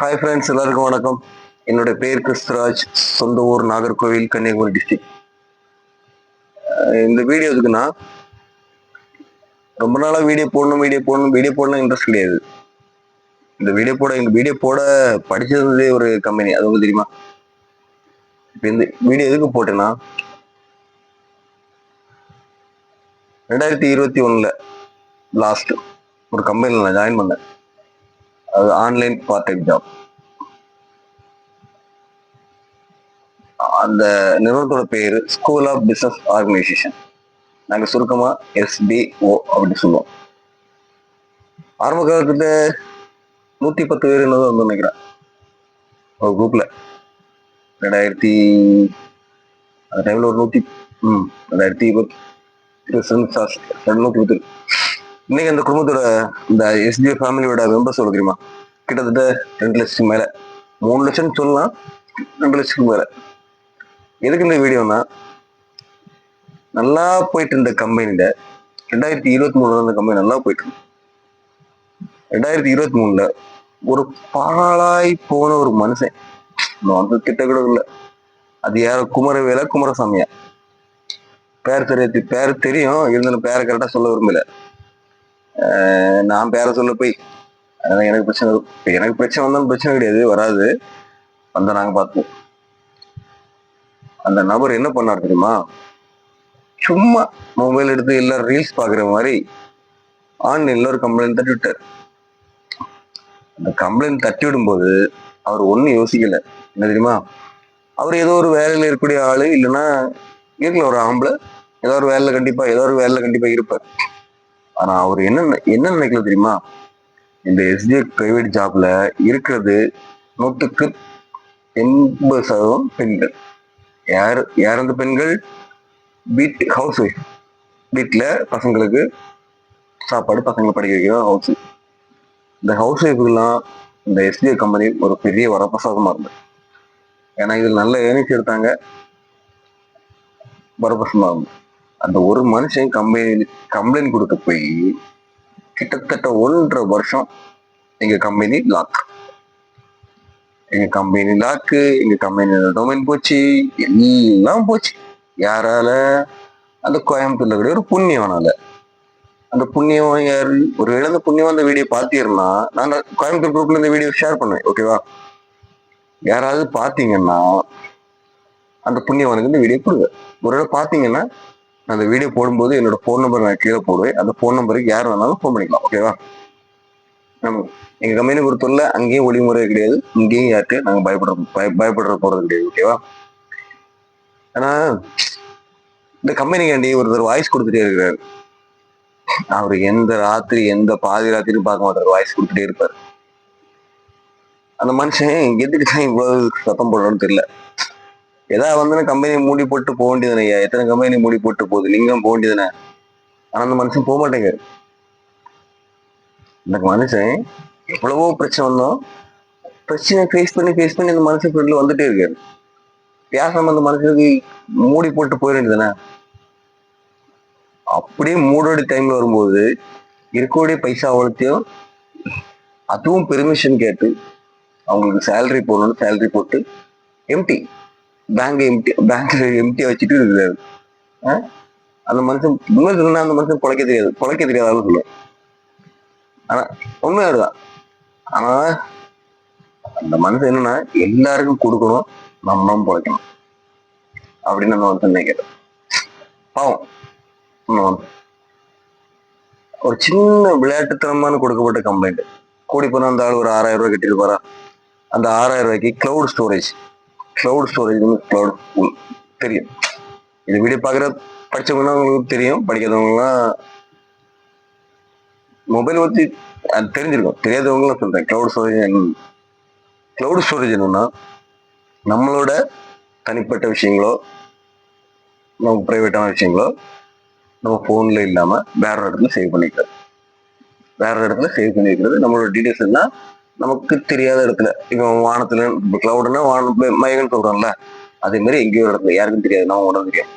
Hi friends எல்லாருக்கும் வணக்கம். என்னோட பேர் கிறிஸ்தராஜ் சொந்த ஊர் நாகர்கோவில் கன்னியாகுமரி டிஸ்ட்ரிக்ட் இந்த வீடியோ எதுக்குன்னா ரொம்ப நாளாக வீடியோ போடணும் வீடியோ போடணும் வீடியோ போடணும் இன்ட்ரெஸ்ட் கிடையாது. இந்த வீடியோ போட இந்த வீடியோ போட படிச்சதே ஒரு கம்பெனி அது உங்களுக்கு தெரியுமா? இப்போ இந்த வீடியோ எதுக்கு போட்டேன்னா ரெண்டாயிரத்தி இருபத்தி ஒன்றில் லாஸ்ட் ஒரு கம்பெனியில் நான் ஜாயின் பண்ணேன். அது ஆன்லைன் பார்ட் டைம் ஜாப் அந்த நிறுவனத்தோட பேரு ஸ்கூல் ஆஃப் பிசினஸ் ஆர்கனைசேஷன் நாங்க சுருக்கமா எஸ்பிஓ அப்படின்னு சொல்லுவோம். ஆரம்ப காலத்தில் நூத்தி பத்து பேர் என்னது வந்து நினைக்கிறேன். ஒரு குரூப்ல ரெண்டாயிரத்தி அந்த டைம்ல ஒரு நூத்தி ம் ரெண்டாயிரத்தி இருபத்தி நூற்றி பத்து இன்னைக்கு அந்த குடும்பத்தோட இந்த எஸ்ஜி ஃபேமிலியோட மெம்பர்ஸ் எவ்வளவு தெரியுமா? கிட்டத்தட்ட ரெண்டு லட்சத்துக்கு மேல. மூணு லட்சம் சொல்லலாம் ரெண்டு லட்சத்துக்கு மேல. எதுக்கு இந்த வீடியோனா நல்லா போயிட்டு இருந்த கம்பெனியில ரெண்டாயிரத்தி இருபத்தி மூணுல அந்த கம்பெனி நல்லா போயிட்டு ரெண்டாயிரத்தி இருபத்தி மூணுல ஒரு பாழாய் போன ஒரு மனுஷன். வந்து கிட்ட கூட இல்லை. அது யாரோ குமரவேல குமரசாமியா. பேர் தெரிய பேர் தெரியும். இருந்தாலும் பேரை கரெக்டா சொல்ல விரும்பல. நான் பேர சொல்ல போய் அதனால எனக்கு பிரச்சனை எனக்கு பிரச்சனை வந்தாலும் பிரச்சனை கிடையாது வராது. வந்தா நாங்க பார்த்துப்போம். அந்த நபர் என்ன பண்ணார் தெரியுமா? சும்மா மொபைல் எடுத்து எல்லாரும் ரீல்ஸ் பாக்குற மாதிரி ஆன்லைன்ல ஒரு கம்ப்ளைண்ட் தட்டி விட்டார். அந்த கம்ப்ளைண்ட் தட்டி விடும்போது அவர் ஒண்ணும் யோசிக்கல. என்ன தெரியுமா? அவர் ஏதோ ஒரு வேலையில இருக்கக்கூடிய ஆளு இல்லைன்னா இருக்கல ஒரு ஆம்பளை ஏதோ ஒரு வேலையில் கண்டிப்பா ஏதோ ஒரு வேலையில கண்டிப்பா இருப்பார். ஆனா அவர் என்ன என்ன நினைக்கல தெரியுமா? இந்த எஸ்டிஐ பிரைவேட் ஜாப்ல இருக்கிறது நூற்றுக்கு எண்பது சதவீதம் பெண்கள். யார் யார் அந்த பெண்கள்? வீட் ஹவுஸ் ஒய்ஃப் வீட்டில் பசங்களுக்கு சாப்பாடு பசங்களை படிக்க வைக்கிற ஹவுஸ் இந்த ஹவுஸ் ஒய்ஃபுக்கெல்லாம் இந்த எஸ்டிஐ கம்பெனி ஒரு பெரிய வரப்பிரசாதமாக இருந்தது. ஏன்னா இதில் நல்ல ஏர்னிங்ஸ் எடுத்தாங்க. வரப்பிரசாதமா இருந்தது. அந்த ஒரு மனுஷன் கம்பெனி கம்ப்ளைண்ட் கொடுக்க போய் கிட்டத்தட்ட ஒன்றரை வருஷம் எங்க கம்பெனி லாக் எங்க கம்பெனி லாக்கு எங்க கம்பெனியோட டொமைன் போச்சு எல்லாம் போச்சு. யாரால? அந்த கோயம்புத்தூர்ல கூட ஒரு புண்ணியவனால. அந்த புண்ணியவன் யாரு? ஒரு இழந்த புண்ணியம் அந்த வீடியோ பார்த்தீங்கன்னா நான் கோயம்புத்தூர் குரூப்ல இந்த வீடியோ ஷேர் பண்ணுவேன் ஓகேவா யாராவது பார்த்தீங்கன்னா அந்த புண்ணியவனுக்கு இந்த வீடியோ கொடுங்க. ஒரு வேளை பார்த்தீங்கன்னா நான் அந்த வீடியோ போடும்போது என்னோட ஃபோன் நம்பர் நான் கீழே போடுவேன். அந்த ஃபோன் நம்பருக்கு யார் வேணாலும் ஃபோன் பண்ணிக்கலாம் ஓகேவா நம்ம எங்க கம்பெனி பொறுத்தவரை அங்கேயும் ஒளிமுறை கிடையாது இங்கேயும் யாருக்கு நாங்க பயப்படுற பய பயப்படுற போறது கிடையாது ஓகேவா ஆனால் இந்த கம்பெனிக்காண்டி ஒருத்தர் வாய்ஸ் கொடுத்துட்டே இருக்கிறாரு அவர் எந்த ராத்திரி எந்த பாதி ராத்திரியும் பார்க்க மாட்டார் வாய்ஸ் கொடுத்துட்டே இருப்பார். அந்த மனுஷன் எதுக்கு தான் இவ்வளவு சத்தம் போடுறோன்னு தெரியல. ஏதாவது வந்து கம்பெனி மூடி போட்டு போக வேண்டியதுனே ஐயா. எத்தனை கம்பெனி மூடி போட்டு போகுது? லிங்கம் போக வேண்டியதுனே ஆனா அந்த மனுஷன் போக மாட்டேங்க இந்த மனுஷன் எவ்வளவோ பிரச்சனை வந்தோம். பிரச்சனை ஃபேஸ் பண்ணி ஃபேஸ் பண்ணி அந்த மனுஷன் ஃப்ரெண்ட்ல வந்துட்டே இருக்காரு. பேசாம அந்த மனுஷனுக்கு மூடி போட்டு போயிட வேண்டியதுதானே? அப்படியே மூடோடி டைம்ல வரும்போது இருக்கக்கூடிய பைசா அவ்வளோத்தையும் அதுவும் பெர்மிஷன் கேட்டு அவங்களுக்கு சேலரி போடணும்னு சேலரி போட்டு எம்டி பேங்க் எம்டி பேங்க் எம்டியா வச்சுட்டு தெரியாது அந்த மனுஷன் உண்மை சொல்லணும்னா அந்த மனுஷன் குலைக்க தெரியாது. பொழைக்க தெரியாதாலும் சொல்லுவேன். ஆனா உண்மை அதுதான் ஆனா அந்த மனுஷன் என்னன்னா எல்லாருக்கும் கொடுக்கணும் நம்மளும் பிழைக்கணும். அப்படின்னு அந்த மனுஷன் நினைக்கிறேன். பாவம். ஒரு சின்ன விளையாட்டுத்தனமான கொடுக்கப்பட்ட கம்ப்ளைண்ட் கூடி போனா அந்த ஆள் ஒரு ஆறாயிரம் ரூபாய் கட்டியிருப்பாரா? அந்த ஆறாயிரம் ரூபாய்க்கு cloud storage cloud storage cloud தெரியும். இது வீடியோ பார்க்குற படித்தவங்கன்னா உங்களுக்கு தெரியும். படிக்காதவங்கலாம் மொபைல் பற்றி அது தெரிஞ்சிருக்கும். தெரியாதவங்களும் சொல்றேன். க்ளவுட் ஸ்டோரேஜ் கிளவுட் ஸ்டோரேஜ் என்னன்னா நம்மளோட தனிப்பட்ட விஷயங்களோ நமக்கு ப்ரைவேட்டான விஷயங்களோ நம்ம ஃபோனில் இல்லாமல் வேற ஒரு இடத்துல சேவ் பண்ணிக்கிறது. வேற ஒரு இடத்துல சேவ் பண்ணி வைக்கிறது நம்மளோட டீடைல்ஸ் எல்லாம் நமக்கு தெரியாத இடத்துல. இப்போ வானத்துல இப்போ கிளவுடுனா வானம் மயகன் சொல்றோம்ல அதே மாதிரி எங்கேயோ ஒரு இடத்துல. யாருக்கும் தெரியாது நான் உடனே தெரியும்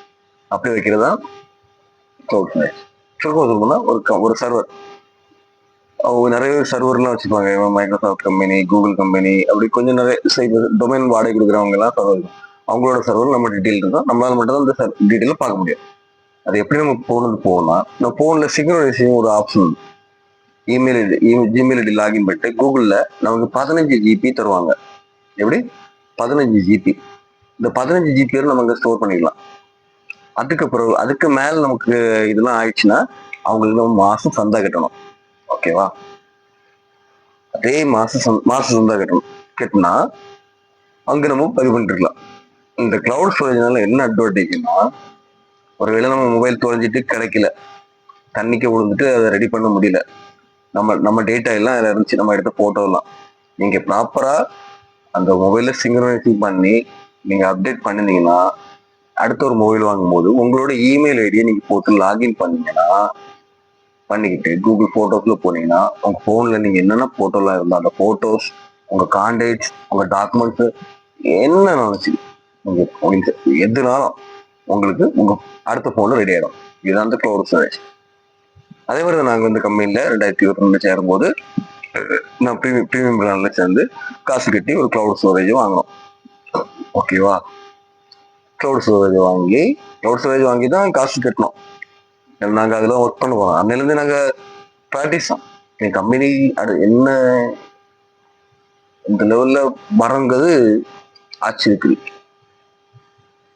அப்படி வைக்கிறது தான் கிளவுட் ஸ்டோரேஜ் சுருக்கம் சொல்லணும்னா ஒரு ஒரு சர்வர் அவங்க நிறைய சர்வர்லாம் வச்சுப்பாங்க மைக்ரோசாஃப்ட் கம்பெனி கூகுள் கம்பெனி அப்படி கொஞ்சம் நிறைய டொமைன் வாடகை கொடுக்குறவங்க எல்லாம் சர்வர் அவங்களோட சர்வர் நம்ம டீட்டெயில் இருந்தால் நம்மளால மட்டும் தான் அந்த டீட்டெயில பார்க்க முடியும். அது எப்படி நம்ம போனது போகலாம் நம்ம ஃபோனில் சிக்னலைசேஷன் ஒரு option email ID Gmail ID login பண்ணிட்டு கூகுளில் நமக்கு பதினஞ்சு ஜிபி தருவாங்க. எப்படி? பதினஞ்சு ஜிபி இந்த பதினஞ்சு ஜிபி வரை நம்ம ஸ்டோர் பண்ணிக்கலாம். அதுக்கு பிறகு அதுக்கு மேல நமக்கு இதெல்லாம் ஆயிடுச்சுன்னா அவங்களுக்கு நம்ம மாசம் சந்தா கட்டணும். ஓகேவா அதே மாசம் சந்- மாசம் சந்தா கட்டணும். கட்டினா அங்க நம்ம பதிவு பண்ணிட்டுருக்கலாம் இந்த கிளவுட் ஸ்டோரேஜ்னால என்ன அட்வான்டேஜ்னா ஒருவேளை நம்ம மொபைல் தொலைஞ்சிட்டு கிடைக்கல. தண்ணிக்கு விழுந்துட்டு அதை ரெடி பண்ண முடியல. நம்ம நம்ம டேட்டா எல்லாம் அதில் இருந்துச்சு நம்ம எடுத்த ஃபோட்டோலாம் எல்லாம். ப்ராப்பராக அந்த மொபைலில் சிங்க்ரனைசிங் பண்ணி நீங்கள் அப்டேட் பண்ணினீங்கன்னா அடுத்த ஒரு மொபைல் வாங்கும்போது உங்களோட இமெயில் ஐடியை நீங்கள் போட்டு லாகின் பண்ணீங்கன்னா பண்ணிக்கிட்டு கூகுள் ஃபோட்டோஸில் போனீங்கன்னா உங்கள் ஃபோனில் நீங்கள் என்னென்ன ஃபோட்டோலாம் இருந்தால் அந்த ஃபோட்டோஸ் உங்கள் கான்டாக்ட்ஸ் உங்கள் டாக்குமெண்ட்ஸு என்ன நினச்சி நீங்கள் எதுனாலும் உங்களுக்கு உங்கள் அடுத்த ஃபோனில் ரெடி ஆகிடும் இதுதான் அந்த க்ளோட் ஸ்டோரேஜ் அதே மாதிரி தான் நாங்கள் வந்து கம்பெனியில் ரெண்டாயிரத்தி இருபத்தி ரெண்டு சேரும்போது நான் ப்ரீமியம் ப்ரீமியம் பிளான்ல சேர்ந்து காசு கட்டி ஒரு க்ளவுட் ஸ்டோரேஜ் வாங்கினோம். ஓகேவா க்ளவுட் ஸ்டோரேஜ் வாங்கி க்ளவுட் ஸ்டோரேஜ் வாங்கி தான் காசு கட்டணும் நாங்கள் அதில் ஒர்க் பண்ண போகிறோம் அன்னிலேருந்து நாங்கள் ப்ராக்டிஸ் தான். என் கம்பெனி அது என்ன இந்த லெவலில் வரங்கிறது ஆச்சரியக்குறி.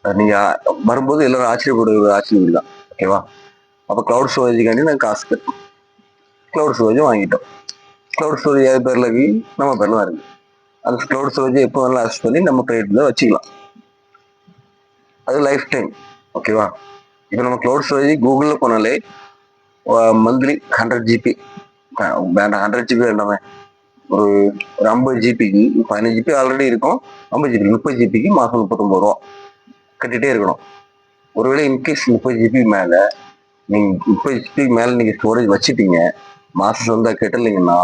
நீங்கள் நீங்க வரும்போது எல்லாரும் ஆச்சரியப்படுற ஒரு ஆச்சரியக்குறி தான். ஓகேவா அப்போ க்ளவுட் ஸ்டோரேஜுக்காண்டி நாங்கள் காசு க்ளவுட் ஸ்டோரேஜும் வாங்கிட்டோம். க்ளவுட் ஸ்டோரேஜ் யார் பேரில் இருக்கு? நம்ம பேரில் தான் இருக்குது அந்த க்ளவுட் ஸ்டோரேஜ் எப்போ வேணாலும் அரெஸ்ட் பண்ணி நம்ம கிரெடிட்ல வச்சுக்கலாம். அது லைஃப் டைம் ஓகேவா இப்போ நம்ம க்ளவுட் ஸ்டோரேஜ் கூகுளில் போனாலே மந்த்லி ஹண்ட்ரட் ஜிபி வேண்டாம் ஹண்ட்ரட் ஜிபி வேண்டாமே. ஒரு ஒரு ஐம்பது ஜிபிக்கு பதினஞ்சு ஜிபி ஆல்ரெடி இருக்கும். ஐம்பது ஜிபி முப்பது ஜிபிக்கு மாதம் முப்பத்தொம்பது ரூபா. கட்டிகிட்டே இருக்கணும். ஒருவேளை இன்கேஸ் முப்பது ஜிபி மேலே நீங்க இப்போ மேல மேலே நீங்க ஸ்டோரேஜ் வச்சுட்டீங்க மாசம் சொந்தா கட்டலைங்கன்னா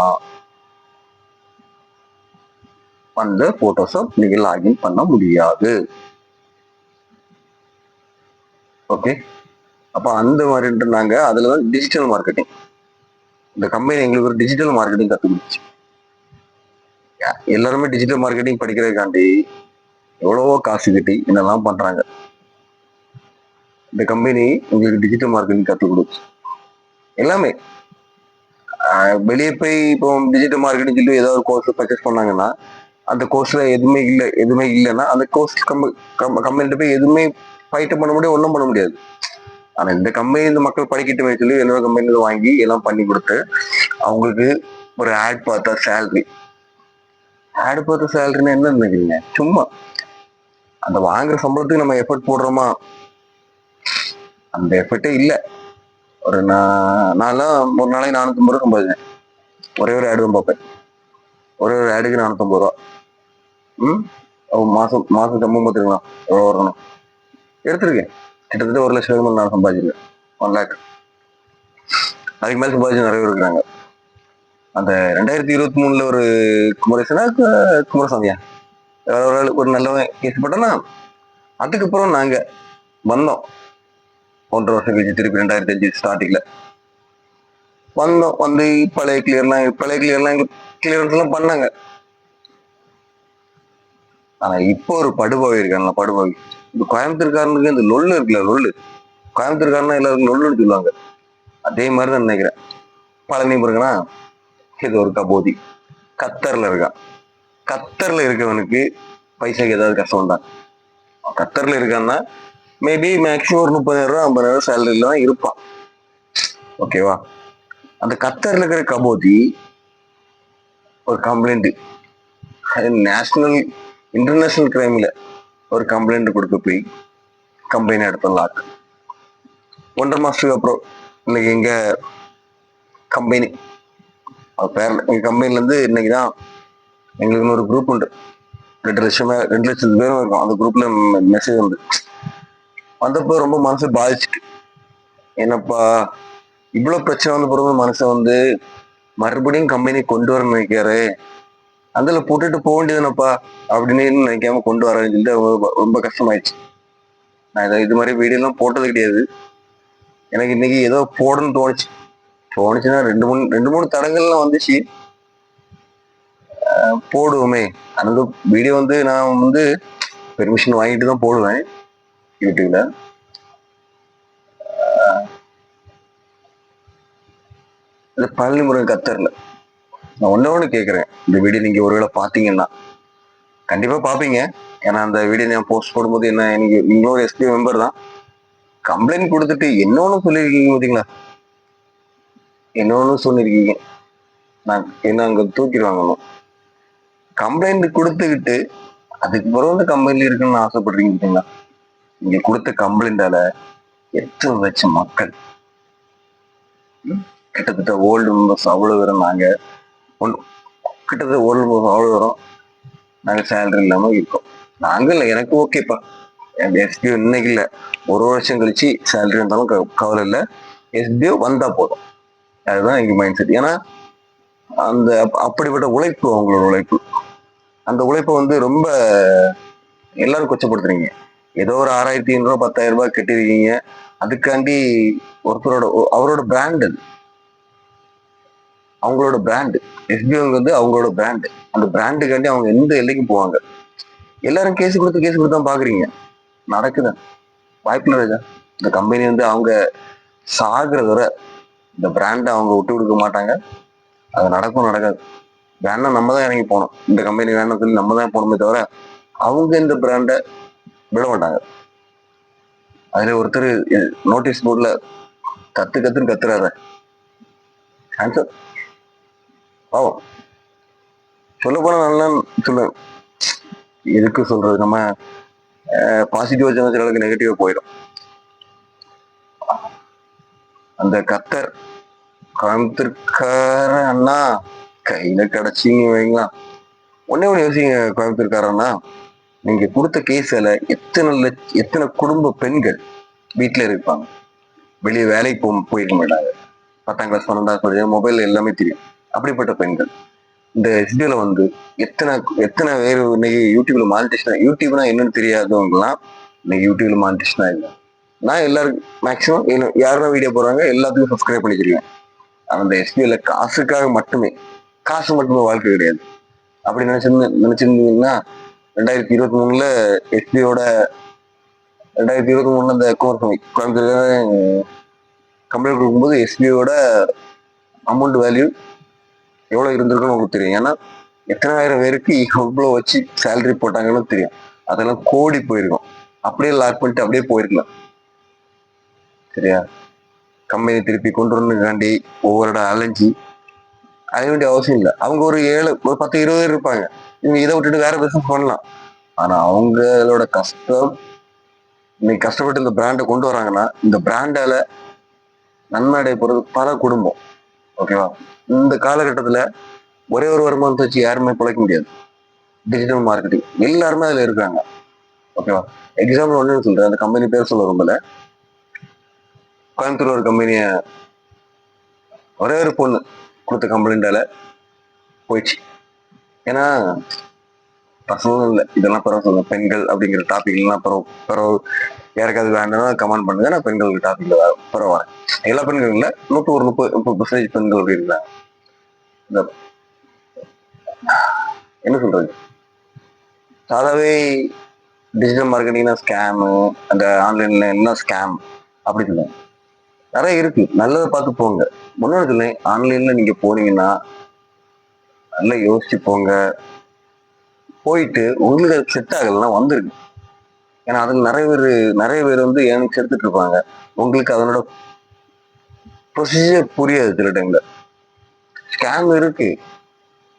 அந்த போட்டோஸை நீங்க லாகின் பண்ண முடியாது. ஓகே அப்ப அந்த மாதிரி நாங்க அதுல தான் டிஜிட்டல் மார்க்கெட்டிங் இந்த கம்பெனி எங்களுக்கு ஒரு டிஜிட்டல் மார்க்கெட்டிங் கத்து எல்லாருமே டிஜிட்டல் மார்க்கெட்டிங் படிக்கிறதுக்காண்டி எவ்வளவோ காசு கட்டி இதெல்லாம் பண்றாங்க. இந்த கம்பெனி உங்களுக்கு டிஜிட்டல் மார்க்கெட்டிங் கற்றுக் கொடுக்கும். எல்லாமே. ஆஹ் வெளியே போய் இப்போ டிஜிட்டல் மார்க்கெட்டிங் சொல்லி ஏதாவது ஒரு கோர்ஸ் பர்ச்சேஸ் பண்ணாங்கன்னா அந்த கோர்ஸ்ல எதுவுமே இல்லை எதுவுமே இல்லைன்னா அந்த கோர்ஸ் கம்ப கம்பெனிட்ட போய் எதுவுமே ஃபைட் பண்ண முடியாது ஒன்றும் பண்ண முடியாது. ஆனா இந்த கம்பெனி இந்த மக்கள் படிக்கட்டுமே சொல்லி என்னோட கம்பெனில வாங்கி எல்லாம் பண்ணி கொடுத்து அவங்களுக்கு ஒரு ஆட் பார்த்தா சேலரி ஆட் பார்த்த சேலரின்னா என்ன நினைக்கிறீங்க? சும்மா. அந்த வாங்குற சம்பளத்துக்கு நம்ம எஃபர்ட் போடுறோமா? அந்த எஃபர்ட்டே இல்லை. ஒரு நான் நான்லாம் ஒரு நாளைக்கு நானூற்றம்பது ரூபா சம்பாதிச்சேன். ஒரே ஒரு ஆடு தான் பார்ப்பேன். ஒரே ஒரு ஆடுக்கு நானூற்றம்பது ரூபா. ம்? மாதம் மாதம் சம்பளம் பார்த்துருக்கலாம் எவ்வளோ வரணும் எடுத்திருக்கேன். கிட்டத்தட்ட ஒரு லட்சம் ரூபாய் நான் சம்பாதிச்சிருக்கேன் ஒன் லேக் அதுக்கு மேலே சம்பாதிச்சு நிறைய பேர் இருக்கிறாங்க. அந்த ரெண்டாயிரத்தி இருபத்தி மூணுல ஒரு குமரேசனா குமரசாமியா? ஒரு ஒரு நல்லவன். கேஸ் போட்டோன்னா அதுக்கப்புறம் நாங்கள் வந்தோம். ஒன்றரை வருஷம் கழிச்சு திருப்பி ரெண்டாயிரத்தி அஞ்சு ஸ்டார்டிங்ல வந்தோம். வந்து பழைய கிளியர்லாம் பழைய கிளியர்லாம் கிளியரன்ஸ் எல்லாம் பண்ணாங்க. ஆனா இப்போ ஒரு படுபாவி இருக்கான்ல படுபாவி. இந்த கோயம்புத்தூர்காரனுக்கு இந்த லொல்லு இருக்குல்ல லொல்லு. கோயம்புத்தூர்காரனா எல்லாருக்கும் லொல்லுன்னு சொல்லுவாங்க. அதே மாதிரி தான் நினைக்கிறேன். பழனி பிறகுனா இது ஒரு கபோதி. கத்தர்ல இருக்கான். கத்தர்ல இருக்கவனுக்கு பைசாக்கு ஏதாவது கஷ்டம் தான் கத்தர்ல இருக்கான்னா மேபி மேக்ஸிமம் ஒரு முப்பதாயிரம் ரூபா ஐம்பதாயிரம் சேலரியில தான் இருப்பான். ஓகேவா அந்த கத்தரில் இருக்கிற கபோதி ஒரு கம்ப்ளைண்ட் அது நேஷனல் இன்டர்நேஷனல் கிரைமில் ஒரு கம்ப்ளைண்ட் கொடுக்க போய் கம்பெனி எடுத்தோம் லாக் ஒன்றரை மாதத்துக்கு அப்புறம் இன்னைக்கு எங்கள் கம்பெனி அது பேர் எங்கள் கம்பெனிலேருந்து இன்னைக்கு தான் எங்களுக்கு ஒரு குரூப் உண்டு. ரெண்டு லட்சமே ரெண்டு லட்சத்து பேரும் இருக்கும். அந்த குரூப்பில் மெசேஜ் வந்து வந்தப்போ ரொம்ப மனசு பாதிச்சுட்டு என்னப்பா இவ்வளோ பிரச்சனை வந்து பிறகு மனசை வந்து மறுபடியும் கம்பெனி கொண்டு வர நினைக்காரு அதில் போட்டுட்டு போக வேண்டியதுனப்பா அப்படின்னு நினைக்காம கொண்டு வர சொல்லிட்டு ரொம்ப கஷ்டமாயிடுச்சு. நான் இதை இது மாதிரி வீடியோலாம் போட்டது கிடையாது. எனக்கு இன்னைக்கு ஏதோ போடணும்னு தோணுச்சு. தோணுச்சுன்னா ரெண்டு மூணு ரெண்டு மூணு தடங்கள்லாம் வந்துச்சு. போடுவோமே. அந்த வீடியோ வந்து நான் வந்து பெர்மிஷன் வாங்கிட்டு தான் போடுவேன். யூடியூப்ல இந்த பழனி முருகன் கத்தர்ல நான் ஒண்ணே ஒண்ணு கேட்குறேன் இந்த வீடியோ நீங்க ஒருவேளை பார்த்தீங்கன்னா கண்டிப்பா பார்ப்பீங்க ஏன்னா அந்த வீடியோ நான் போஸ்ட் போடும்போது என்ன எனக்கு நீங்களும் ஒரு எஸ்பி மெம்பர் தான். கம்ப்ளைண்ட் கொடுத்துட்டு என்னொன்னு சொல்லியிருக்கீங்க பார்த்தீங்களா என்னொன்னு சொல்லியிருக்கீங்க? நான் என்ன அங்க தூக்கிடுவாங்கணும் கம்ப்ளைண்ட் கொடுத்துக்கிட்டு அதுக்கு பிறகு வந்து கம்பெனில இருக்குன்னு ஆசைப்படுறீங்க பார்த்தீங்களா நீங்க கொடுத்த கம்ப்ளைண்டால எத்தனை வச்ச மக்கள். கிட்டத்தட்ட ஓல்டு மெம்பர்ஸ் அவ்வளவு பேரும் நாங்க ஒன்- கிட்டத்தட்ட ஓல்டு மெம்பர்ஸ் அவ்வளவு வரும் நாங்க சேலரி இல்லாம இருக்கோம். நாங்கள் இல்லை எனக்கு ஓகேப்பா எஸ்பிஓ இன்னைக்கு இல்லை. ஒரு வருஷம் கழிச்சு சேலரி வந்தாலும் கவலை இல்லை. எஸ்பிஓ வந்தா போதும். அதுதான் எங்க மைண்ட் செட் ஏன்னா அந்த அப்படிப்பட்ட உழைப்பு அவங்களோட உழைப்பு. அந்த உழைப்பை வந்து ரொம்ப எல்லாரும் கொச்சப்படுத்துறீங்க. ஏதோ ஒரு ஆறாயிரத்தி ஐநூறுரூவா பத்தாயிரம் ரூபாய் கட்டிருக்கீங்க அதுக்காண்டி ஒருத்தரோட அவரோட பிராண்ட் அவங்களோட பிராண்டு எஸ்பிஐ வந்து அவங்களோட பிராண்டு அந்த பிராண்டுக்காண்டி அவங்க எந்த எல்லைக்கும் போவாங்க. எல்லாரும் கேஸ் கொடுத்து கேஸ் கொடுத்து தான் பாக்குறீங்க நடக்குது. வாய்ப்பில்லை ராஜா இந்த கம்பெனி வந்து அவங்க சாகிறது வரை இந்த பிராண்டை அவங்க விட்டு கொடுக்க மாட்டாங்க. அது நடக்கும் நடக்காது. வேணா நம்ம தான் இறங்கி போனோம் இந்த கம்பெனி வேணும் சொல்லி நம்ம தான் போனோமே தவிர அவங்க இந்த பிராண்டை விட மாட்டாங்க. அதுல ஒருத்தர் நோட்டீஸ் போர்டுல கத்து கத்துன்னு கத்துறாரு. ஆன்சர் பாவம் சொல்ல போனா நல்லா சொல்லு எதுக்கு சொல்றது? நம்ம பாசிட்டிவா சொன்ன அளவுக்கு நெகட்டிவா போயிடும். அந்த கத்தர் கோயம்புத்தூர்கார அண்ணா. கையில கிடைச்சிங்க வைங்களா ஒன்னே ஒண்ணு யோசிங்க கோயம்புத்தூர்காரண்ணா நீங்க கொடுத்த கேஸில் எத்தனை லட்ச எத்தனை குடும்ப பெண்கள் வீட்டில் இருப்பாங்க? வெளியே வேலைக்கு போ போயிருக்க மாட்டாங்க. பத்தாம் கிளாஸ் பன்னெண்டாம் கிளாஸ் மொபைல் எல்லாமே தெரியும். அப்படிப்பட்ட பெண்கள். இந்த எஸ்பிஐல வந்து எத்தனை எத்தனை பேர் இன்னைக்கு யூடியூப்ல மானிட்டேஷன் யூடியூப்னா என்னன்னு தெரியாதவங்கலாம் இன்னைக்கு யூடியூப்ல மானிட்டேஷன் இல்லை நான் எல்லாருக்கும் மேக்ஸிமம் யாரெல்லாம் வீடியோ போடுறாங்க எல்லாத்துக்கும் சப்ஸ்கிரைப் பண்ணிச்சிருக்கேன் அந்த இந்த எஸ்பிஐல காசுக்காக மட்டுமே காசு மட்டுமே வாழ்க்கை கிடையாது. அப்படி நினைச்சிருந்து நினைச்சிருந்தீங்கன்னா ரெண்டாயிரத்தி இருபத்தி மூணுல எஸ்பியோட ரெண்டாயிரத்தி இருபத்தி மூணுல அந்த குமாரசாமி கோயம்புத்தூர் கம்பெனி கொடுக்கும்போது எஸ்பியோட அமௌண்ட் வேல்யூ எவ்வளோ இருந்திருக்குன்னு உங்களுக்கு தெரியும். ஏன்னா எத்தனை ஆயிரம் பேருக்கு எவ்வளோ வச்சு சேலரி போட்டாங்கன்னு தெரியும். அதெல்லாம் கோடி போயிருக்கும். அப்படியே லாக் பண்ணிட்டு அப்படியே போயிருக்கலாம். சரியா? கம்பெனி திருப்பி கொண்டு வரணுங்காண்டி ஒவ்வொரு இடம் அலைஞ்சி அடைய வேண்டிய அவசியம் இல்லை. அவங்க ஒரு ஏழு ஒரு பத்து இருபது பேர் இருப்பாங்க. இவங்க இதை விட்டுட்டு வேற பிசினஸ் பண்ணலாம். ஆனா அவங்களோட கஷ்டம் இன்னைக்கு கஷ்டப்பட்டு இந்த பிராண்டை கொண்டு வராங்கன்னா இந்த பிராண்டால நன்மை அடைய போறது பல குடும்பம். ஓகேவா இந்த காலகட்டத்துல ஒரே ஒரு வருமானத்தை வச்சு யாருமே பிழைக்க முடியாது. டிஜிட்டல் மார்க்கெட்டிங் எல்லாருமே அதுல இருக்காங்க. ஓகேவா எக்ஸாம்பிள் ஒண்ணு சொல்றேன். அந்த கம்பெனி பேர் சொல்ல விரும்பல. கோயம்புத்தூர் ஒரு கம்பெனிய ஒரே ஒரு பொண்ணு. கொடுத்த கம்ப்ளைண்டால போயிடுச்சு. ஏன்னா பர்சனலும் இல்லை. இதெல்லாம் பரவ சொல்லுங்க பெண்கள் அப்படிங்கிற டாபிக்லாம் எல்லாம் பரவ பரவ யாருக்காவது வேண்டாம்னா கமெண்ட் பண்ணுங்க. நான் பெண்கள் டாபிக்ல பரவாயில்ல எல்லா பெண்களும் இல்லை. நூற்று ஒரு முப்பது முப்பது பர்சன்டேஜ் பெண்கள் அப்படி இருக்காங்க இந்த என்ன சொல்றது? சாதாவே டிஜிட்டல் மார்க்கெட்டிங்னா ஸ்கேமு அந்த ஆன்லைன்ல என்ன ஸ்கேம் அப்படி சொல்லுவாங்க. நிறைய இருக்கு. நல்லதை பார்த்து போங்க. முன்னாடி ஆன்லைன்ல நீங்க போனீங்கன்னா நல்லா யோசிச்சு போங்க. போயிட்டு உங்களுக்கு அது செட் ஆகலைன்னா வந்துருங்க. ஏன்னா அதில் நிறைய பேர் நிறைய பேர் வந்து எனக்கு எடுத்துட்டு இருப்பாங்க. உங்களுக்கு அதனோட ப்ரொசீஜர் புரியாது சில டைம்ல ஸ்கேம் இருக்கு.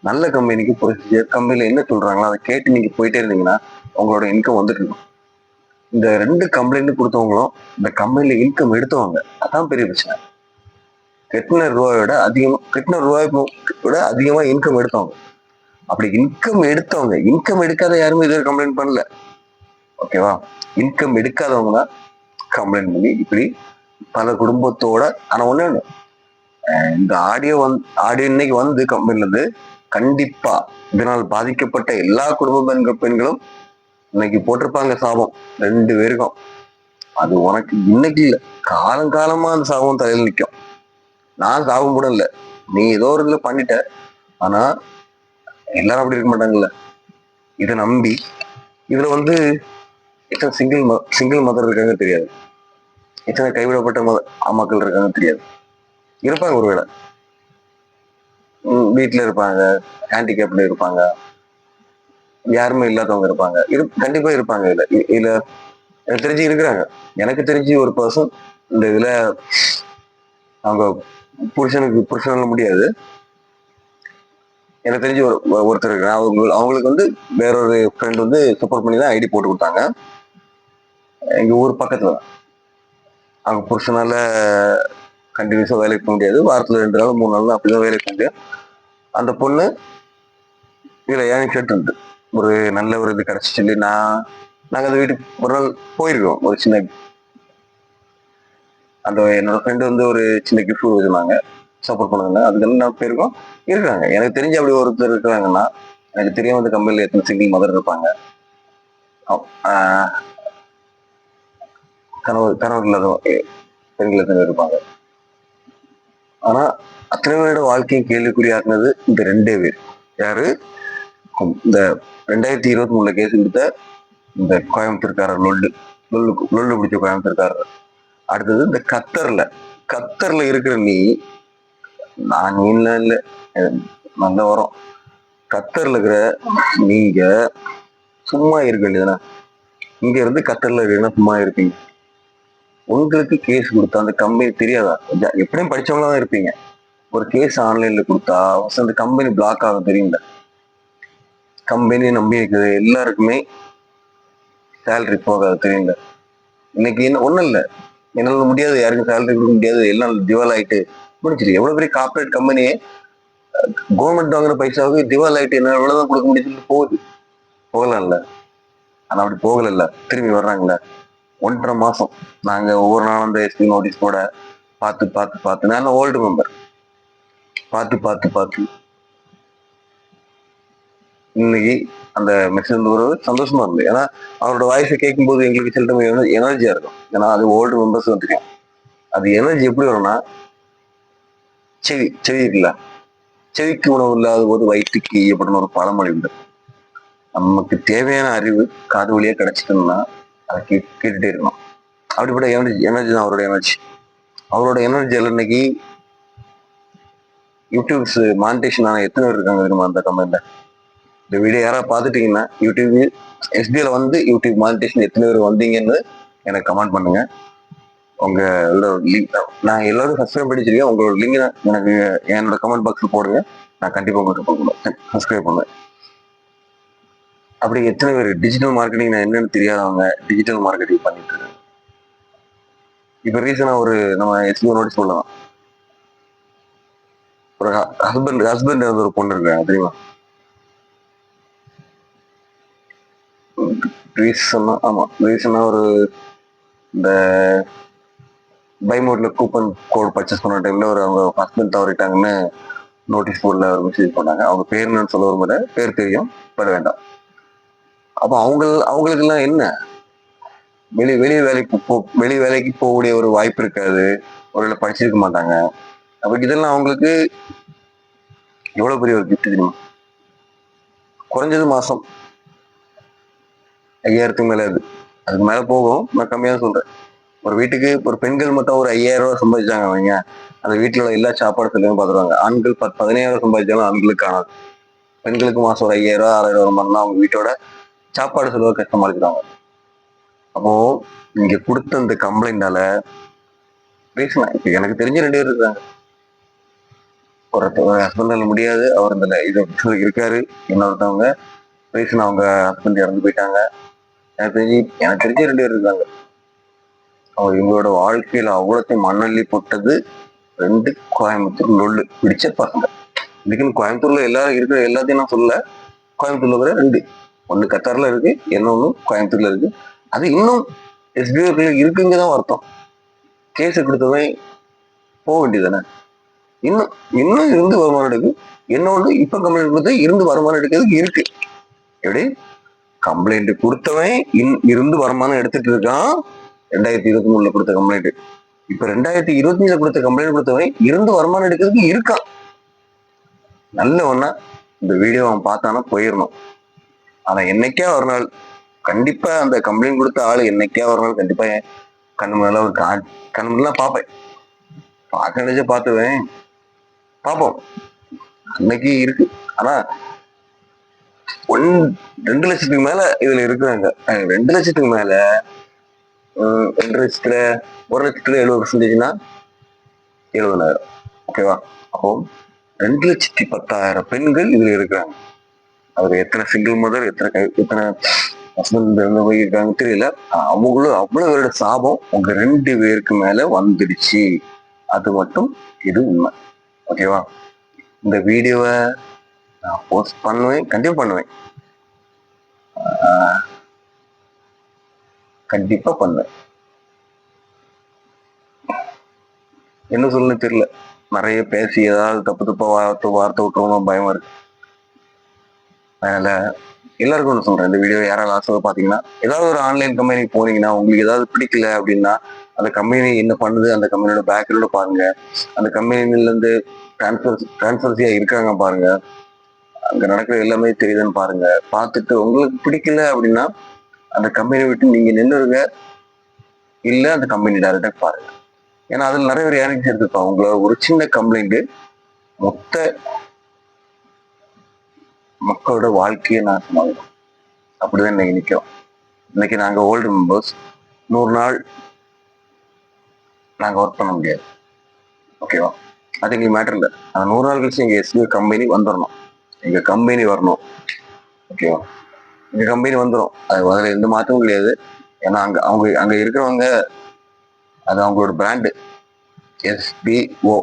நல்ல கம்பெனிக்கு ப்ரொசீஜர் கம்பெனியில் என்ன சொல்றாங்களோ அதை கேட்டு நீங்க போயிட்டே இருந்தீங்கன்னா உங்களோட இன்கம் வந்துட்டு இருக்கும் இந்த ரெண்டு கம்ப்ளைண்ட் கொடுத்தவங்களும் இந்த கம்பெனில இன்கம் எடுத்தவங்க. அதான் பெரிய பிரச்சனை. கெட்டின ரூபாயோட அதிகமா கெட்டின ரூபாய் விட அதிகமா இன்கம் எடுத்தவங்க. அப்படி இன்கம் எடுத்தவங்க. இன்கம் எடுக்காத யாருமே இது கம்ப்ளைண்ட் பண்ணல. ஓகேவா இன்கம் எடுக்காதவங்க தான் கம்ப்ளைண்ட் பண்ணி இப்படி பல குடும்பத்தோட ஆனா ஒண்ணு இந்த ஆடியோ வந்து ஆடியோ இன்னைக்கு வந்து கம்பெனில இருந்து கண்டிப்பா இதனால் பாதிக்கப்பட்ட எல்லா குடும்ப பெண்கள் பெண்களும் இன்னைக்கு போட்டிருப்பாங்க சாபம். ரெண்டு பேருக்கும். அது உனக்கு இன்னைக்கு இல்ல. காலம் காலமா அந்த சாபம் தலையில நிக்கும். நான் சாபம் கூட இல்லை. நீ ஏதோ ஒரு இதுல பண்ணிட்ட. ஆனா எல்லாரும் அப்படி இருக்க மாட்டாங்கல்ல. இதை நம்பி இதுல வந்து எத்தனை சிங்கிள் சிங்கிள் மதர் இருக்காங்க தெரியாது. எத்தனை கைவிடப்பட்ட மத அம்மாக்கள் இருக்காங்க தெரியாது. இருப்பாங்க ஒருவேளை வீட்டில் இருப்பாங்க ஹேண்டிகேப்ல இருப்பாங்க. யாருமே இல்லாதவங்க இருப்பாங்க. இரு கண்டிப்பா இருப்பாங்க இதுல. இதுல எனக்கு தெரிஞ்சு இருக்கிறாங்க. எனக்கு தெரிஞ்சு ஒரு பர்சன் இந்த இதுல அவங்க புருஷனுக்கு புருஷனால முடியாது. எனக்கு தெரிஞ்சு ஒரு ஒருத்தர் இருக்காங்க. அவங்க அவங்களுக்கு வந்து வேறொரு ஃப்ரெண்ட் வந்து சப்போர்ட் பண்ணி தான் ஐடி போட்டு கொடுத்தாங்க. எங்க ஊர் பக்கத்துல தான். அவங்க புருஷனால கண்டினியூஸா வேலைக்கு போக முடியாது. வாரத்துல ரெண்டு நாள் மூணு நாள் அப்படிதான் வேலைக்கு போக முடியும். அந்த பொண்ணு இதுல ஏன் கேட்டு ஒரு நல்ல ஒரு இது கிடைச்சி சொல்லி நான் நாங்க அந்த வீட்டுக்கு ஒரு நாள் போயிருக்கோம் ஒரு சின்ன அந்த என்னோட ஃப்ரெண்டு வந்து ஒரு சின்ன கிஃப்ட் வச்சிருந்தாங்க சப்போர்ட் பண்ணுங்க அதுக்கெல்லாம் நான் போயிருக்கோம். இருக்காங்க எனக்கு தெரிஞ்சு அப்படி ஒருத்தர் இருக்கிறாங்கன்னா எனக்கு தெரியாம அந்த கம்பெனில எத்தனை சிங்கிள் மதர் இருப்பாங்க. ஆஹ் கணவர் கணவர் இல்லாத பெண்கள் எத்தனை இருப்பாங்க. ஆனா அத்தனை பேரோட வாழ்க்கையும் கேள்விக்குறியாக்குனது இந்த ரெண்டே பேர். யாரு? இந்த ரெண்டாயிரத்தி இருபத்தி மூணுல கேஸ் கொடுத்த இந்த கோயம்புத்தூர்காரர் லொல்லு லொல்லு லொல்லு பிடிச்ச கோயம்புத்தூர்காரர். அடுத்தது இந்த கத்தர்ல கத்தர்ல இருக்கிற நீ நான் நீல இல்லை? நல்ல வரும். கத்தர்ல இருக்கிற நீங்க சும்மா இருக்க வேண்டியதுனா இங்க இருந்து கத்தர்ல இருக்கீங்கன்னா சும்மா இருப்பீங்க. உங்களுக்கு கேஸ் கொடுத்தா அந்த கம்பெனி தெரியாதா? எப்படியும் படிச்சவங்களா தான் இருப்பீங்க. ஒரு கேஸ் ஆன்லைன்ல கொடுத்தா அந்த கம்பெனி பிளாக் ஆகும் தெரியுங்களா? கம்பெனி நம்பி இருக்குது. எல்லாருக்குமே சேலரி போகாது தெரியுங்களா? இன்னைக்கு என்ன ஒண்ணும் இல்லை. என்னால முடியாது யாருக்கும் சேலரி கொடுக்க முடியாது. எல்லாம் திவால் ஆயிட்டு முடிச்சிரு எவ்வளவு பெரிய கார்பரேட் கம்பெனி கவர்மெண்ட் வாங்குற பைசாவுக்கு திவால் ஆயிட்டு என்ன எவ்வளவுதான் கொடுக்க முடியுதுன்னு போகுது. போகலாம்ல. ஆனா அப்படி போகல திரும்பி வர்றாங்கல்ல ஒன்றரை மாசம். நாங்க ஒவ்வொரு நாளும் அந்த எஸ்பி நோட்டீஸ் போட பார்த்து பார்த்து பார்த்து. நான் ஓல்டு மெம்பர் பார்த்து பார்த்து பார்த்து. இன்னைக்கு அந்த மெசேஜ் ஒரு சந்தோஷமா இருந்தது. ஏன்னா அவரோட வாய்ஸை கேட்கும்போது எங்களுக்கு சில டைம் எனர்ஜியா இருக்கும். ஏன்னா அது ஓல்டு மெம்பர்ஸ் தெரியும். அது எனர்ஜி எப்படி வரும்னா செவி செவி இருக்குல்ல? செவிக்கு உணவு இல்லாத போது வயிற்றுக்கு அப்படின்னு ஒரு பழமொழி உண்டு. நமக்கு தேவையான அறிவு காது வழியா கிடைச்சிட்டோம்னா அதை கே கேட்டுட்டே இருக்கணும். அப்படிப்பட்ட எனர்ஜி எனர்ஜி தான் அவரோட எனர்ஜி அவரோட எனர்ஜி இன்னைக்கு யூடியூப்ஸ் மானிட்டேஷன் ஆன எத்தனை பேர் இருக்காங்க தெரியுமா அந்த கம்பெனியில் இந்த வீடியோ யாராவது பார்த்துட்டீங்கன்னா யூடியூப் எஸ்பிஐல வந்து யூடியூப் மானிட்டேஷன் எத்தனை பேர் வந்தீங்கன்னு எனக்கு கமெண்ட் பண்ணுங்க. உங்க நான் எல்லாரும் சப்ஸ்கிரைப் படிச்சிருக்கேன் உங்களோட லிங்க் எனக்கு என்னோட கமெண்ட் பாக்ஸ்ல போடுங்க. நான் கண்டிப்பா உங்களுக்கு சப்ஸ்கிரைப் பண்ணுவேன் அப்படி எத்தனை பேர்? டிஜிட்டல் மார்க்கெட்டிங் நான் என்னன்னு தெரியாதவங்க டிஜிட்டல் மார்க்கெட்டிங் பண்ணிட்டு இருக்காங்க. இப்ப ரீசனாக ஒரு நம்ம எஸ்பிஓ நோட்டீஸ் சொல்லலாம். ஒரு ஹஸ்பண்ட் ஹஸ்பண்ட் ஒரு பொண்ணு இருக்காங்க தெரியுமா? ரீசனாக ஆமா. ரீசனாக ஒரு இந்த பைமோட்ல கூப்பன் கோட் பர்ச்சேஸ் பண்ண டைம்ல ஒரு அவங்க ஹஸ்பண்ட் தவறிட்டாங்கன்னு நோட்டீஸ் போர்டில் ஒரு மெசேஜ் பண்ணாங்க அவங்க பேர் என்னன்னு சொல்ல வரும்போது பேர் தெரியும். பட வேண்டாம். அப்போ அவங்க அவங்களுக்கெல்லாம் என்ன? வெளி வெளி வேலைக்கு போ வெளி வேலைக்கு போகக்கூடிய ஒரு வாய்ப்பு இருக்காது. ஒருவேளை படிச்சிருக்க மாட்டாங்க. அப்போ இதெல்லாம் அவங்களுக்கு எவ்வளோ பெரிய ஒரு கிஃப்ட் தெரியுமா? குறைஞ்சது மாசம். ஐயாயிரத்துக்கு மேலே அது அதுக்கு மேலே போகும் நான் கம்மியாக சொல்கிறேன் ஒரு வீட்டுக்கு ஒரு பெண்கள் மட்டும் ஒரு ஐயாயிரம் ரூபா சம்பாதிச்சாங்க அவங்க அந்த வீட்டில் உள்ள எல்லா சாப்பாடு செலவும் பார்த்துருவாங்க ஆண்கள் பத்து பதினாயிரம் சம்பாதிச்சாலும் ஆண்களுக்கு காணாது பெண்களுக்கு மாதம் ஒரு ஐயாயிரம் ரூபாய் ஆறாயிரம் ரூபாய் தான் அவங்க வீட்டோட சாப்பாடு செலவு கஷ்டமாளிக்கிறாங்க அப்போ நீங்கள் கொடுத்த இந்த கம்ப்ளைண்டால பேசலாம் இப்போ எனக்கு தெரிஞ்ச ரெண்டு பேர் இருக்காங்க ஒரு ஹஸ்பண்டால முடியாது அவர் இந்த இது இருக்காரு இன்னொருத்தவங்க ரீசன் அவங்க ஹஸ்பண்ட் இறந்து போயிட்டாங்க எனக்கு தெரிஞ்சு எனக்கு தெரிஞ்ச ரெண்டு பேர் இருக்காங்க. அவங்க இவங்களோட வாழ்க்கையில அவ்வளோத்தையும் மண்ணள்ளி போட்டது ரெண்டு கோயம்புத்தூர் நொல்லு. பிடிச்ச பசங்க. இதுக்குன்னு கோயம்புத்தூர்ல எல்லாரும் இருக்கிற எல்லாத்தையும் நான் சொல்ல கோயம்புத்தூர்ல இருக்கிற ரெண்டு. ஒண்ணு கத்தார்ல இருக்கு இன்னொன்னு கோயம்புத்தூர்ல இருக்கு. அது இன்னும் எஸ்பிஐ இருக்குங்க தான் அர்த்தம் கேஸ் கொடுத்தவன் போக வேண்டியதானே இன்னும் இன்னும் இருந்து வருமானம் எடுக்கு. இன்னொன்று இப்ப கம்ப்ளைண்ட் கொடுத்து இருந்து வருமானம் எடுக்கிறதுக்கு இருக்கு. எப்படி? கம்ப்ளைண்ட் கொடுத்தவன் இன் இருந்து வருமானம் எடுத்துட்டு இருக்கான். ரெண்டாயிரத்தி இருபத்தி மூணுல கொடுத்த கம்ப்ளைண்ட் இப்ப ரெண்டாயிரத்தி இருபத்தஞ்சுல கொடுத்த கம்ப்ளைண்ட் கொடுத்தவன் இருந்து வருமானம் எடுக்கிறதுக்கு இருக்கான். நல்ல ஒன்னா இந்த வீடியோ அவன் பார்த்தானா போயிடணும் ஆனா என்னைக்கா ஒரு நாள் கண்டிப்பா அந்த கம்ப்ளைண்ட் கொடுத்த ஆளு என்னைக்கா ஒரு நாள் கண்டிப்பா என் கண்ணு மேல ஒரு கா- கண்ணு முன்னெல்லாம் பார்ப்பேன். பார்க்க நினைச்சா பார்த்துவேன். பார்ப்போம். அன்னைக்கு இருக்கு. ஆனா ஒன் ரெண்டு லட்சத்துக்கு மேல இதுல இருக்கிறாங்க. ரெண்டு லட்சத்துக்கு மேல ரெண்டு லட்சத்துல ஒரு லட்சத்துல எழுபது பர்சன்டேஜ்னா எழுபதாயிரம் ஓகேவா அப்போ ரெண்டு லட்சத்தி பத்தாயிரம் பெண்கள் இதுல இருக்கிறாங்க. அவர் எத்தனை சிங்கிள் மதர் எத்தனை எத்தனை ஹஸ்பண்ட் இருந்து போயிருக்காங்க தெரியல. அவங்களும் அவ்வளவு பேரோட சாபம் உங்க ரெண்டு பேருக்கு மேல வந்துடுச்சு. அது மட்டும் இது உண்மை. ஓகேவா இந்த வீடியோவை நான் போஸ்ட் பண்ணுவேன் கண்டிப்பா பண்ணுவேன். கண்டிப்பா பண்ணுவேன். என்ன சொல்லணும்னு தெரியல. நிறைய பேசி ஏதாவது தப்பு தப்பா வார்த்தை வார்த்தை விட்டுருவோம் பயமா இருக்கு. அதனால எல்லாருக்கும் ஒன்று சொல்றேன். இந்த வீடியோ யாராவது லாஸ்ட் பாத்தீங்கன்னா ஏதாவது ஒரு ஆன்லைன் கம்பெனிக்கு போனீங்கன்னா உங்களுக்கு ஏதாவது பிடிக்கல அப்படின்னா அந்த கம்பெனி என்ன பண்ணுது அந்த கம்பெனியோட பேக்ரவுண்டை பாருங்க. அந்த கம்பெனிலேருந்து டிரான்ஸ்பர் டிரான்ஸ்பர்சியா இருக்காங்க பாருங்க. அங்க நடக்கிற எல்லாமே தெரியுதுன்னு பாருங்க. பார்த்துட்டு உங்களுக்கு பிடிக்கல அப்படின்னா அந்த கம்பெனியை விட்டு நீங்க நின்றுருங்க இல்ல அந்த கம்பெனி டைரக்டா பாருங்க. ஏன்னா அதில் நிறைய பேர் ஏனிக்ஸ் எடுத்துருப்பாங்க உங்களோட ஒரு சின்ன கம்ப்ளைண்ட் மொத்த மக்களோட வாழ்க்கையை நாசமாகும் அப்படிதான் இன்னைக்கு நிற்கிறோம் இன்னைக்கு நாங்க ஓல்டு மெம்பர்ஸ் நூறு நாள் நாங்க ஒர்க் பண்ண முடியாது. ஓகேவா அது எங்களுக்கு மேட்டர் இல்லை. அந்த நூறு நாள் கழிச்சு எங்க எஸ்பிஐ கம்பெனி வந்துடணும் எங்க கம்பெனி வரணும். ஓகேவா எங்க கம்பெனி வந்துடும் அது அதில் எந்த மாற்றமும் கிடையாது. ஏன்னா அங்க அவங்க அங்க இருக்கிறவங்க அது அவங்களோட பிராண்டு எஸ்பிஓ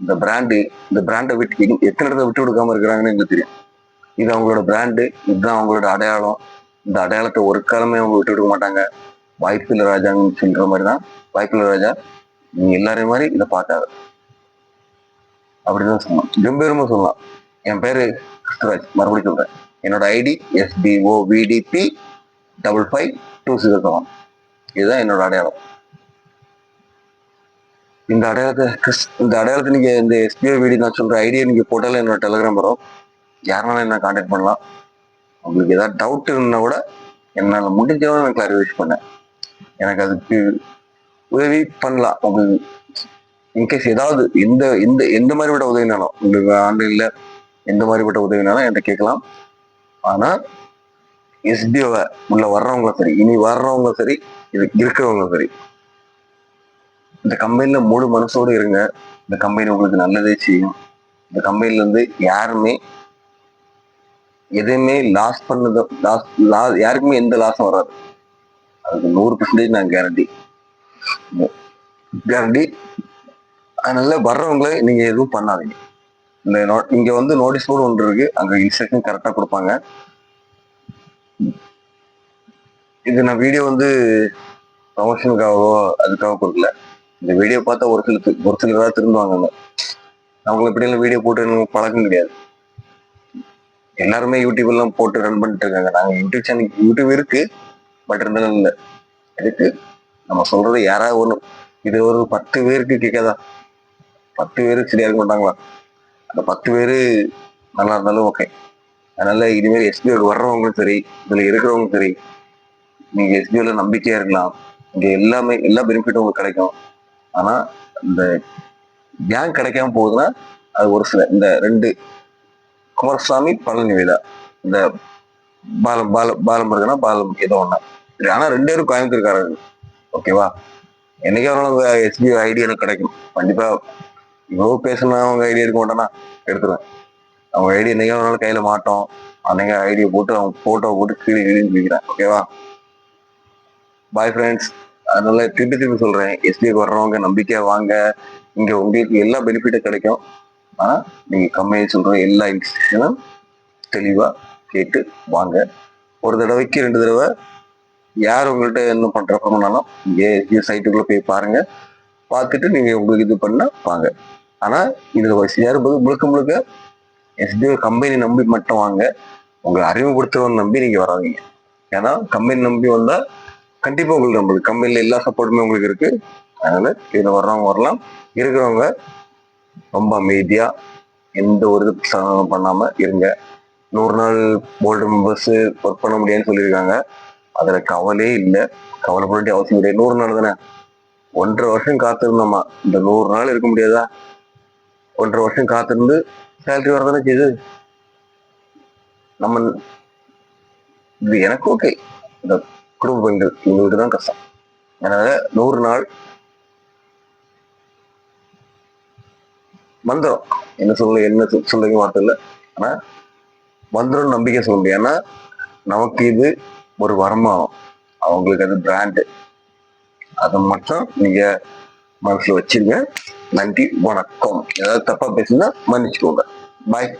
இந்த பிராண்டு இந்த பிராண்டை விட்டு எத்தனை இடத்த விட்டு கொடுக்காம இருக்கிறாங்கன்னு எங்களுக்கு தெரியும். இது அவங்களோட பிராண்டு இதுதான் அவங்களோட அடையாளம். இந்த அடையாளத்தை ஒரு காலமே அவங்க விட்டு கொடுக்க மாட்டாங்க. வாய்ப்பில்லை ராஜான்னு சொல்ற மாதிரி தான் வாய்ப்பில்லை ராஜா. நீங்க எல்லாரையும் மாதிரி இதை பார்த்தாரு அப்படிதான் சொல்லலாம் கம்பீரமா சொல்லலாம். என் பேரு கிருஷ்ணராஜ் மறுபடியும் சொல்றேன். என்னோட ID SPO VDP double five two zero seven இதுதான் என்னோட அடையாளம். இந்த அடையாளத்தை கிறிஸ் இந்த அடையாளத்தை நீங்கள் இந்த எஸ்பிஓ வீடி நான் சொல்கிற ஐடியா நீங்கள் போட்டாலும் என்னோட டெலிகிராம் வரும். யாருனாலும் என்ன காண்டாக்ட் பண்ணலாம். உங்களுக்கு ஏதாவது டவுட் இருந்தால் கூட என்னால் முடிஞ்சவரை நான் கிளாரிஃபை பண்ணேன். எனக்கு அதுக்கு உதவி பண்ணலாம். உங்களுக்கு இன்கேஸ் ஏதாவது எந்த எந்த எந்த விட உதவினாலும் உங்களுக்கு ஆன்லைனில் எந்த மாதிரிப்பட்ட உதவினாலும் என்கிட்ட கேட்கலாம். ஆனா எஸ்பிஓவை உள்ள வர்றவங்களும் சரி இனி வர்றவங்க சரி இது இருக்கிறவங்க சரி இந்த கம்பெனில முழு மனசோடு இருங்க. இந்த கம்பெனி உங்களுக்கு நல்லதே செய்யும். இந்த கம்பெனில இருந்து யாருமே எதையுமே லாஸ் பண்ணது லாஸ் லா யாருக்குமே எந்த லாஸும் வராது. அதுக்கு நூறு பர்சன்டேஜ் நான் கேரண்டி கேரண்டி அதனால வர்றவங்களை நீங்க எதுவும் பண்ணாதீங்க. இந்த இங்க வந்து நோட்டீஸ் போர்டு ஒன்று இருக்கு. அங்க இன்ஸ்ட்ரக்ஷன் கரெக்டா கொடுப்பாங்க. இது நான் வீடியோ வந்து ப்ரமோஷனுக்காகவோ அதுக்காக கொடுக்கல. இந்த வீடியோ பார்த்தா ஒரு சில ஒரு சிலராக திரும்புவாங்க அவங்கள இப்படியெல்லாம் வீடியோ போட்டு எனக்கு பழக்கம் கிடையாது. எல்லாருமே யூடியூப் எல்லாம் போட்டு ரன் பண்ணிட்டு இருக்காங்க. நாங்க யூடியூப் சேனல் யூடியூப் இருக்கு பட் இருந்தாலும் இல்லை. இதுக்கு நம்ம சொல்றது யாராவது ஒன்று இது ஒரு பத்து பேருக்கு கேட்காதா? பத்து பேருக்கு சரியா இருக்க மாட்டாங்களா? அந்த பத்து பேரு நல்லா இருந்தாலும் ஓகே அதனால இனிமேல் எஸ்பிஓ வர்றவங்களும் சரி இதுல இருக்கிறவங்களும் சரி நீங்க எஸ்பிஓல நம்பிக்கையா இருக்கலாம். இங்க எல்லாமே எல்லா பெனிஃபிட்டும் உங்களுக்கு கிடைக்கும். ஆனா இந்த பேங்க் கிடைக்காம போகுதுன்னா அது ஒரு சில இந்த ரெண்டு குமாரசாமி பழனிவேலா இந்த பாலம் பாலம் பாலம் இருக்குன்னா பாலம் ஏதோ ஒண்ணா. சரி ஆனா ரெண்டு பேரும் கோயம்புத்தூர்காரங்க ஓகேவா என்னைக்கே அவங்க எஸ்பிஐ ஐடி எனக்கு கிடைக்கும். கண்டிப்பா இவ்வளவு பேசணும் அவங்க ஐடியா இருக்க மாட்டேன்னா எடுத்துருவேன். அவங்க ஐடியா என்னைக்கே ஒரு நாள் கையில மாட்டோம். அன்னைக்கு ஐடியா போட்டு அவங்க போட்டோ போட்டு கீழே கீழேன்னு பிடிக்கிறேன் ஓகேவா பாய் ஃப்ரெண்ட்ஸ் அதனால திருப்பி திருப்பி சொல்றேன். எஸ்பிஐக்கு வர்றவங்க நம்பிக்கையா வாங்க. இங்க உங்களுக்கு எல்லா பெனிஃபிட்டும் கிடைக்கும். ஆனா நீங்க கம்மியாக சொல்ற எல்லா இன்ஸ்டியூஷனும் தெளிவா கேட்டு வாங்க. ஒரு தடவைக்கு ரெண்டு தடவை யார் உங்கள்கிட்ட என்ன பண்ற பண்ணாலும் இங்கே சைட்டுக்குள்ள போய் பாருங்க. பார்த்துட்டு நீங்க உங்களுக்கு இது பண்ணால் வாங்க. ஆனா இதுல சேரும்போது முழுக்க முழுக்க எஸ்பிஐ கம்பெனி நம்பி மட்டும் வாங்க. உங்களை அறிமுகப்படுத்துறவன் நம்பி நீங்க வராதீங்க. ஏன்னா கம்பெனி நம்பி வந்தா கண்டிப்பா உங்களுக்கு நம்மளுக்கு கம்பெனில எல்லா சப்போர்ட்டுமே உங்களுக்கு இருக்கு. அதனால இதுல வர்றவங்க வரலாம். இருக்கிறவங்க ரொம்ப அமைதியா எந்த ஒரு இது பண்ணாம இருங்க. நூறு நாள் போல்டு மெம்பர்ஸ் ஒர்க் பண்ண முடியாதுன்னு சொல்லியிருக்காங்க. அதுல கவலையே இல்லை. கவலைப்பட வேண்டிய அவசியம் கிடையாது. நூறு நாள் தானே? ஒன்றரை வருஷம் காத்திருந்தோமா? இந்த நூறு நாள் இருக்க முடியாதா? ஒன்றரை வருஷம் காத்திருந்து சேலரி வரதானே செய்யுது நம்ம இது எனக்கு ஓகே இந்த குடும்ப பெண்கள் இவங்களுக்கு தான் கஷ்டம். அதனால நூறு நாள் மந்திரம். என்ன சொல்ல என்ன சொல்லுங்க வார்த்தை இல்லை ஆனா மந்திரம் நம்பிக்கை சொல்ல முடியும் ஏன்னா நமக்கு இது ஒரு வருமானம். அவங்களுக்கு அது பிராண்டு அதை மட்டும் நீங்க மனசுல வச்சிருங்க. நன்றி வணக்கம். ஏதாவது தப்பா பேசுனா மன்னிச்சுக்கோங்க. பாய்